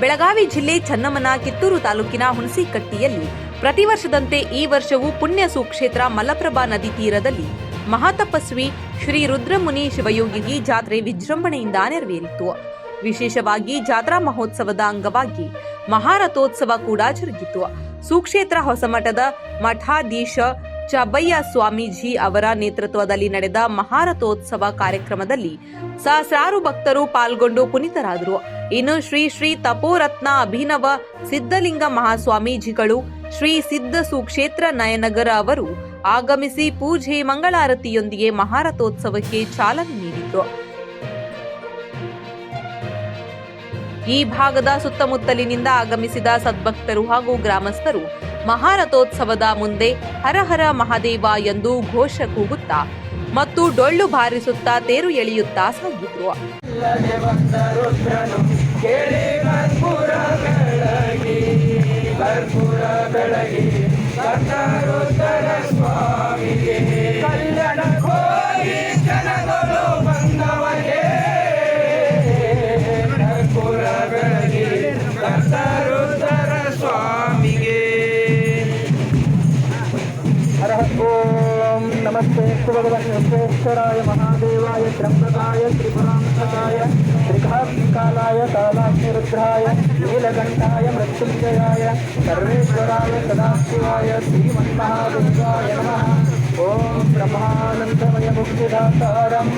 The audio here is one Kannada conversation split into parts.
ಬೆಳಗಾವಿ ಜಿಲ್ಲೆ ಚನ್ನಮ್ಮನ ಕಿತ್ತೂರು ತಾಲೂಕಿನ ಹುಣಸಿಕಟ್ಟಿಯಲ್ಲಿ ಪ್ರತಿ ವರ್ಷದಂತೆ ಈ ವರ್ಷವೂ ಪುಣ್ಯ ಸುಕ್ಷೇತ್ರ ಮಲಪ್ರಭಾ ನದಿ ತೀರದಲ್ಲಿ ಮಹಾತಪಸ್ವಿ ಶ್ರೀ ರುದ್ರಮುನಿ ಶಿವಯೋಗಿಗೆ ಜಾತ್ರೆ ವಿಜೃಂಭಣೆಯಿಂದ ನೆರವೇರಿತು. ವಿಶೇಷವಾಗಿ ಜಾತ್ರಾ ಮಹೋತ್ಸವದ ಅಂಗವಾಗಿ ಮಹಾರಥೋತ್ಸವ ಕೂಡ ಜರುಗಿತು. ಸುಕ್ಷೇತ್ರ ಹೊಸಮಠದ ಮಠಾಧೀಶ ಚಬಯ್ಯ ಸ್ವಾಮೀಜಿ ಅವರ ನೇತೃತ್ವದಲ್ಲಿ ನಡೆದ ಮಹಾರಥೋತ್ಸವ ಕಾರ್ಯಕ್ರಮದಲ್ಲಿ ಸಹಸ್ರಾರು ಭಕ್ತರು ಪಾಲ್ಗೊಂಡು ಪುನೀತರಾದರು. ಇನ್ನು ಶ್ರೀ ಶ್ರೀ ತಪೋರತ್ನ ಅಭಿನವ ಸಿದ್ಧಲಿಂಗ ಮಹಾಸ್ವಾಮೀಜಿಗಳು ಶ್ರೀ ಸಿದ್ಧ ಸುಕ್ಷೇತ್ರ ನಯನಗರ ಅವರು ಆಗಮಿಸಿ ಪೂಜೆ ಮಂಗಳಾರತಿಯೊಂದಿಗೆ ಮಹಾರಥೋತ್ಸವಕ್ಕೆ ಚಾಲನೆ ನೀಡಿದರು. ಈ ಭಾಗದ ಸುತ್ತಮುತ್ತಲಿನಿಂದ ಆಗಮಿಸಿದ ಸದ್ಭಕ್ತರು ಹಾಗೂ ಗ್ರಾಮಸ್ಥರು ಮಹಾರಥೋತ್ಸವದ ಮುಂದೆ ಹರ ಹರ ಮಹಾದೇವ ಎಂದು ಘೋಷ ಕೂಗುತ್ತಾ ಮತ್ತು ಡೊಳ್ಳು ಬಾರಿಸುತ್ತಾ ತೇರು ಎಳೆಯುತ್ತಾ ಸಾಗಿದ್ರು. नमस्ते भगवन् विश्वेश्वराय महादेवाय त्र्यम्बकाय त्रिपुरान्तकाय त्रिकालाय कालाग्निरुद्राय नीलकण्ठाय, मृत्युञ्जयाय, सर्वेश्वराय, सदाशिवाय, श्रीमन्महादेवाय नमः। ॐ ब्रह्मानन्दमयमुक्तिदातारं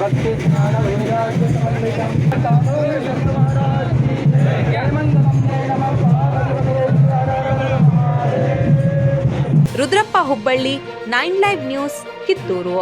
भक्तिज्ञानवैराग्यसमन्वितं Hubballi nine live news Kittur.